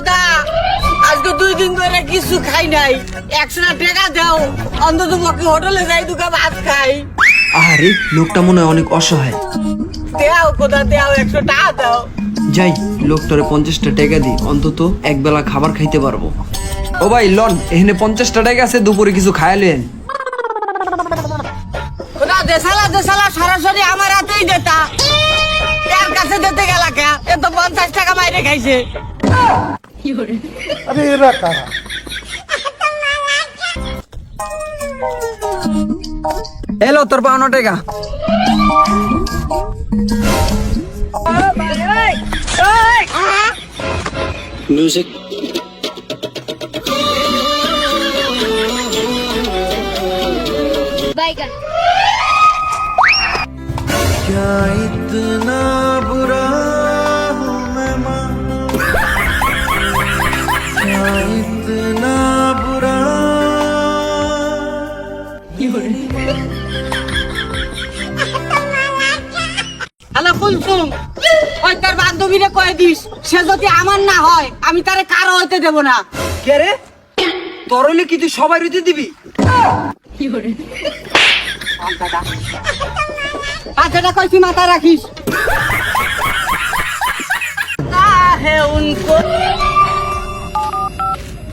খোদা আজকে দুই দিন ধরে কিছু খাই নাই। একশো টাকা দাও অন্তত পক্ষে হোটেলে যাই দুকা ভাত খাই। আরে লোকটা মনে হয় অনেক অসহায়। দেও খোদা দেও একশো টাকা দাও। যাই লোকটারে পঞ্চাশটা টাকা দিই অন্তত এক বেলা খাবার খাইতে পারব। ও ভাই লন এখানে পঞ্চাশটা টাকা আছে দুপুরে কিছু খায়ালেন খোদা দেশালা দেশালা সরাসরি আমার হাতেই দেতা। কাছে দিতে গেলা কে? এ তো পঞ্চাশ টাকা মাইরে খাইছে। अरे एरा हेलो तोर पावनो टेका म्यूज़िक क्या इतना হ্যালো কুলসুম ওই তার বান্ধবীরে কয়ে দিস সে যদি আমার না হয় আমি তারে কারও হইতে দেব না। কে রে? তোর হলে কি তুই সবাই রুতে দিবি? পাঁচটা কইছি মাথা রাখিস।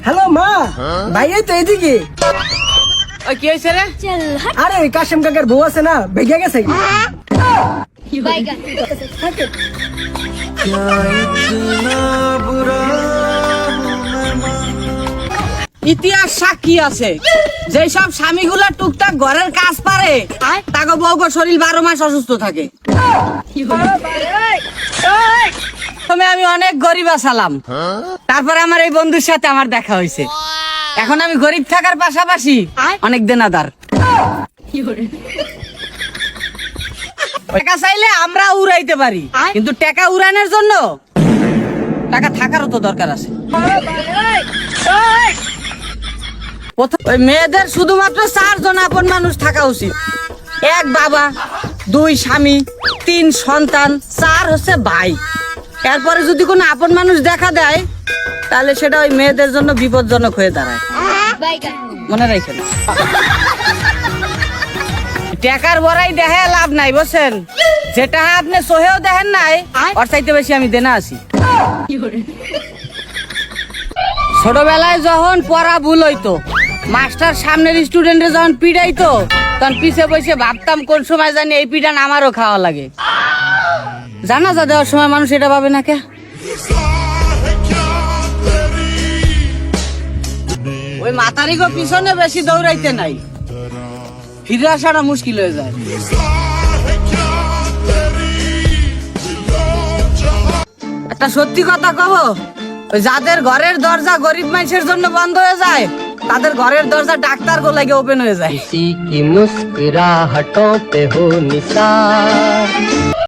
হ্যালো মা। ভাই এই তো এদিকে ওই কি হয়েছে রে. আরে কাশেম কাকার বউ আছে না ভেগে গেছে। ইতিহাস সাক্ষী আছে। যেসব স্বামীগুলা টুকটাক ঘরের কাজ পারে তাকে বউকে শরীর বারো মাস অসুস্থ থাকে। আমি অনেক গরিব আসালাম। তারপরে আমার এই বন্ধুর সাথে আমার দেখা হয়েছে। এখন আমি গরিব থাকার পাশাপাশি অনেক দেনাদার। টাকা চাইলে আমরা উড়াইতে পারি কিন্তু টাকা উড়ানোর জন্য টাকা থাকারও তো দরকার আছে। ওই মেয়েদের শুধুমাত্র চারজন আপন মানুষ থাকা উচিত। এক বাবা দুই স্বামী তিন সন্তান চার হচ্ছে ভাই। এরপরে যদি কোনো আপন মানুষ দেখা দেয় তাহলে সেটা ওই মেয়েদের জন্য বিপজ্জনক হয়ে দাঁড়ায়. মনে রাখেন। টাকার বড়াই দেখে লাভ নাই বুঝছেন? যেটা আপনি সহেও দেখেন নাই ওর চাইতে বেশি আমি দেনা আছি। ছোটবেলায় যখন পড়া ভুল হইতো মাস্টার সামনের স্টুডেন্টে যখন পিড়াইতো তখন পিছে বসে ভাবতাম কোন সময় জানি এই পিড়ান আমারও খাওয়া লাগে। জানা যা দেওয়ার সময় মানুষ এটা পাবে না কে? ওই মাতারিগো পিছনে বেশি দৌড়াইতে নাই। ফিরে আসাটা মুশকিল হয়ে যায়। একটা সত্যি কথা কহ যাদের ঘরের দরজা গরিব মানুষের জন্য বন্ধ হয়ে যায়, তাদের ঘরের দরজা ডাক্তার গো লাগে ওপেন হয়ে যায়।